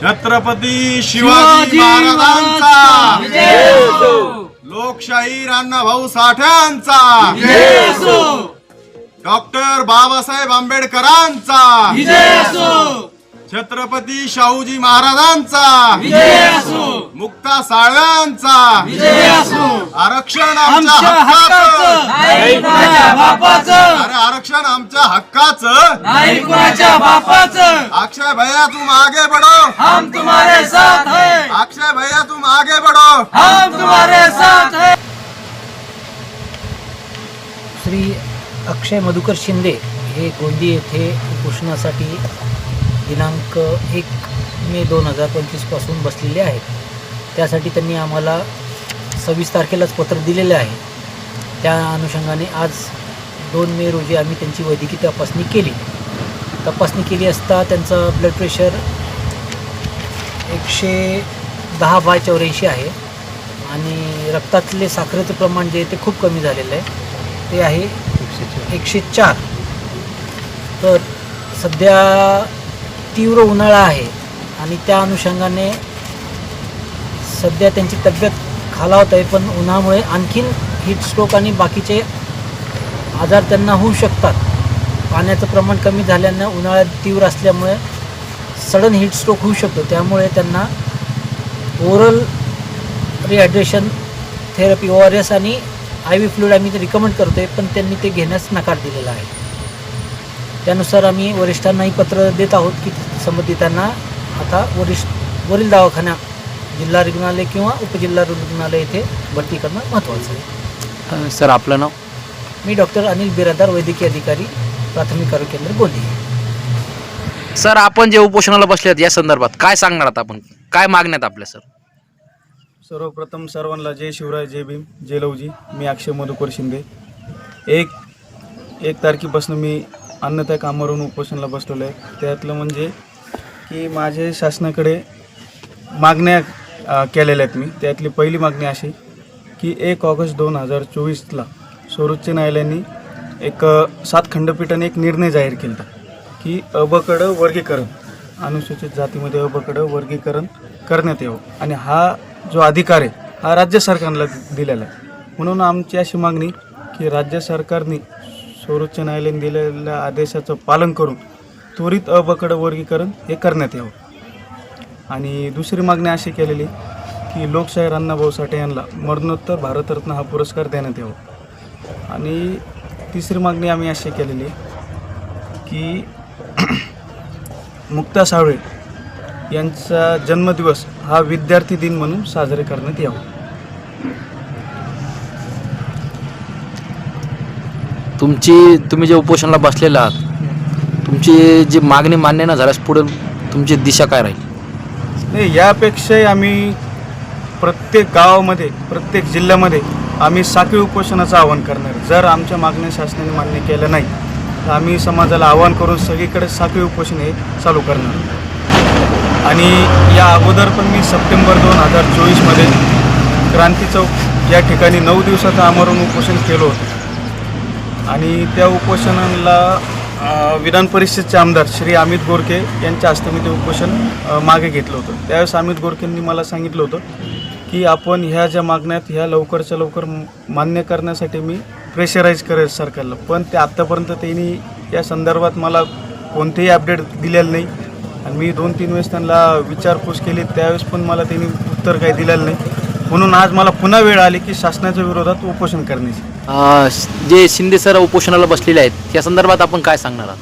छत्रपती शिवाजी महाराजांचा. लोकशाही अण्णाभाऊ साठ्यांचा डॉक्टर बाबासाहेब आंबेडकरांचा. छत्रपती शाहूजी महाराजांचा. मुक्ता साळव्यांचा. आरक्षण आमच्या हक्काचं. अरे आरक्षण आमच्या हक्काचं. नाही कुणाच्या बापाचं. अक्षय भैया तुम आगे बढ़ो हम तुम्हारे साथ है. अक्षय भैया तुम आगे बढ़ो हम तुम्हारे साथ है. श्री अक्षय मधुकर शिंदे हे गोंदी येथे उपोषणासाठी दिनांक एक मे दोन हजार पंचवीसपासून बसलेले आहेत. त्यासाठी त्यांनी आम्हाला सव्वीस तारखेलाच पत्र दिलेले आहे. त्या अनुषंगाने आज दोन मे रोजी आम्ही त्यांची वैद्यकीय तपासणी केली. तपासणी केली असता त्यांचं ब्लड प्रेशर एकशे दहा बाय चौऱ्याऐंशी आहे आणि रक्तातले साखरेचं प्रमाण जे आहे ते खूप कमी झालेलं आहे. ते आहे एकशे चार. तर सध्या तीव्र उन्हाळा आहे आणि त्या अनुषंगाने सध्या त्यांची तब्येत खालावत आहे पण उन्हामुळे आणखीन हीट स्ट्रोक आणि बाकीचे आजार त्यांना होऊ शकतात. पाण्याचं प्रमाण कमी झाल्यानं उन्हाळ्यात तीव्र असल्यामुळे सडन हीट स्ट्रोक होऊ शकतो. त्यामुळे त्यांना oral rehydration therapy O R S आणि आय व्ही फ्लूड आम्ही ते रिकमेंड करतोय पण त्यांनी ते घेण्यास नकार दिलेला आहे. त्यानुसार आम्ही वरिष्ठांनाही पत्र देत आहोत की संबंधितांना आता वरिष्ठ वरील दवाखाना जिल्हा रुग्णालय किंवा उपजिल्हा रुग्णालय येथे भरती करणं महत्त्वाचं आहे. सर आपलं नाव? मी डॉक्टर अनिल बिरादार वैद्यकीय अधिकारी प्राथमिक आरोग्य केंद्र गोंदिया. सर आपण जे उपोषणाला बसले आहेत या संदर्भात काय सांगणार आहात आपण? काय मागण्यात आपल्या सर? सर्वप्रथम सर्वांना जय शिवराय जय भीम जय लवजी. मी अक्षय मधुकर शिंदे. एक एक तारखेपासून मी अन्न त्या कामावरून उपोषणाला बसलेलो आहे. त्यातलं म्हणजे की माझे शासनाकडे मागण्या अ, केलेल्या आहेत मी. त्यातली पहिली मागणी अशी की एक ऑगस्ट दोन हजार चोवीसला सर्वोच्च न्यायालयाने एक अ, सात खंडपीठाने एक निर्णय जाहीर केला होता की अबकडं वर्गीकरण अनुसूचित जातीमध्ये अबकडं वर्गीकरण करण्यात यावं. आणि हा जो अधिकार आहे हा राज्य सरकारला दि- दिलेला आहे. म्हणून आमची अशी मागणी की राज्य सरकारने सर्वोच्च न्यायालयाने दिलेल्या आदेशाचं पालन करून त्वरित अबकडं वर्गीकरण हे करण्यात यावं. आणि दुसरी मागणी अशी केलेली की लोकशाही अण्णाभाऊ साठे यांना मरणोत्तर भारतरत्न हा पुरस्कार देण्यात यावा. आणि तिसरी मागणी आम्ही अशी केलेली की मुक्ता सावळे यांचा जन्मदिवस हा विद्यार्थी दिन म्हणून साजरे करण्यात यावा. तुमची तुम्ही जे उपोषणाला बसलेले आहात तुमची जी मागणी मान्य न झाल्यास पुढे तुमची दिशा काय राहील? नाही यापेक्षाही आम्ही प्रत्येक गावामध्ये प्रत्येक जिल्ह्यामध्ये आम्ही साखळी उपोषणाचं आवाहन करणार जर आमच्या मागण्या शासनाने मान्य केलं नाही तर आम्ही समाजाला आवाहन करून सगळीकडे साखळी उपोषण हे चालू करणार आणि या अगोदर पण मी सप्टेंबर दोन हजार चोवीसमध्ये क्रांती चौक या ठिकाणी नऊ दिवसाचं आमरण उपोषण केलं होतं. आणि त्या उपोषणाला विधान परिषदचे आमदार श्री अमित गोरखे यांच्या हस्ते मी ते उपोषण मागे घेतलं होतं. त्यावेळेस अमित गोरखेंनी मला सांगितलं होतं की आपण ह्या ज्या मागण्यात ह्या लवकरच्या लवकर मान्य करण्यासाठी मी प्रेशराईज करेल सरकारला. पण ते आत्तापर्यंत त्यांनी या संदर्भात मला कोणतेही अपडेट दिलेलं नाही. आणि मी दोन तीन वेळेस त्यांना विचारपूस केली. त्यावेळेस पण मला त्यांनी उत्तर काही दिलेलं नाही. म्हणून आज मला पुन्हा वेळ आली की शासनाच्या विरोधात उपोषण करण्याची. जे शिंदे सर उपोषणाला बसलेले आहेत या संदर्भात आपण काय सांगणार आहात?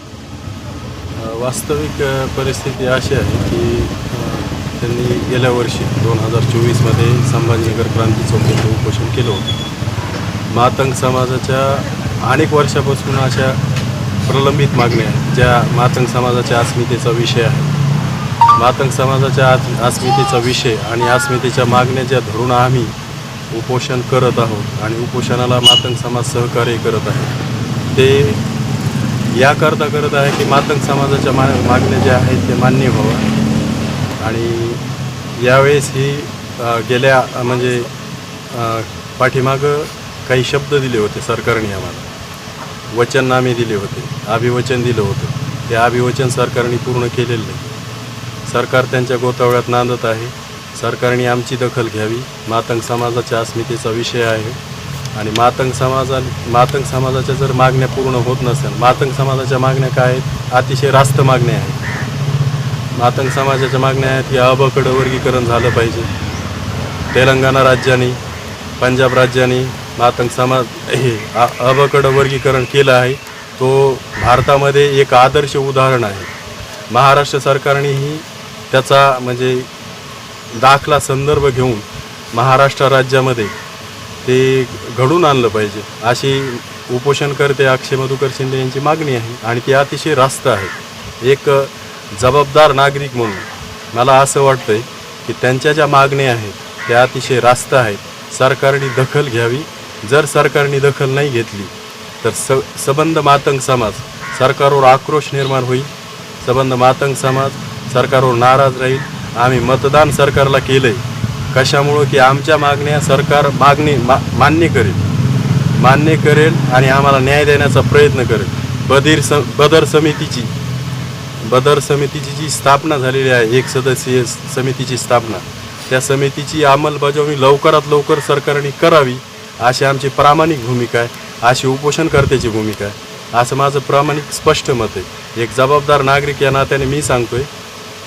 वास्तविक परिस्थिती अशी आहे की त्यांनी गेल्या वर्षी दोन हजार चोवीसमध्ये संभाजीनगर क्रांती चौकीचं उपोषण केलं होतं. मातंग समाजाच्या अनेक वर्षापासून अशा प्रलंबित मागण्या ज्या मातंग समाजाच्या अस्मितेचा विषय आहे. मातंग समाजाच्या अस्मितेचा विषय आणि अस्मितेच्या मागण्या ज्या धरून आम्ही उपोषण करत आहोत आणि उपोषणाला मातंग समाज सहकार्य करत आहे. ते याकरता करत आहे की मातंग समाजाच्या मा मागण्या ज्या आहेत ते मान्य व्हावं. आणि यावेळेस ही गेल्या म्हणजे पाठीमागं काही शब्द दिले होते सरकारने आम्हाला. वचननामे दिले होते अभिवचन दिलं होतं. ते अभिवचन सरकारने पूर्ण केलेलं नाही. सरकार त्यांच्या गोतावळ्यात नांदत आहे. सरकारने आमची दखल घ्यावी. मातंग समाजाच्या अस्मितेचा विषय आहे. आणि मातंग समाजा मातंग समाजाच्या जर मागण्या पूर्ण होत नसेल मातंग समाजाच्या मागण्या काय आहेत? अतिशय रास्त मागण्या आहेत. मातंग समाजाच्या मागण्या आहेत की अबकडं वर्गीकरण झालं पाहिजे. तेलंगणा राज्याने पंजाब राज्याने मातंग समाज हे अबकडं वर्गीकरण केलं आहे. तो भारतामध्ये एक आदर्श उदाहरण आहे. महाराष्ट्र सरकारनेही त्याचा म्हणजे दाखला संदर्भ घेऊन महाराष्ट्र राज्यामध्ये ते घडून आणलं पाहिजे अशी उपोषणकर्ते अक्षय मधुकर शिंदे यांची मागणी आहे आणि ती अतिशय रास्त आहे. एक जबाबदार नागरिक म्हणून मला असं वाटतंय की त्यांच्या ज्या मागण्या आहेत त्या अतिशय रास्त आहेत. सरकारने दखल घ्यावी. जर सरकारने दखल नाही घेतली तर स सबंध मातंग समाज सरकारवर आक्रोश निर्माण होईल. सबंध मातंग समाज सरकारवर नाराज राहील. आम्ही मतदान सरकारला केलंय. कशामुळं? की आमच्या मागण्या सरकार मागणी मा मान्य करेल. मान्य करेल आणि आम्हाला न्याय देण्याचा प्रयत्न करेल. बदीर स बदर समितीची बदर समितीची जी स्थापना झालेली आहे एक सदस्यीय समितीची स्थापना त्या समितीची अंमलबजावणी लवकरात लवकर सरकारने करावी अशी आमची प्रामाणिक भूमिका आहे अशी उपोषणकर्त्याची भूमिका आहे. असं माझं प्रामाणिक स्पष्ट मत आहे. एक जबाबदार नागरिक या नात्याने मी सांगतोय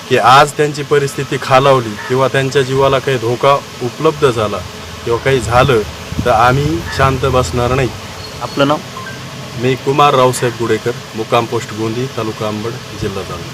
की आज त्यांची परिस्थिती खालावली किंवा त्यांच्या जीवाला काही धोका उपलब्ध झाला किंवा काही झालं तर आम्ही शांत बसणार नाही. आपलं नाव? मी कुमार रावसाहेब गुडेकर मुक्काम पोस्ट गोंदी तालुका अंबड जिल्हा जालना.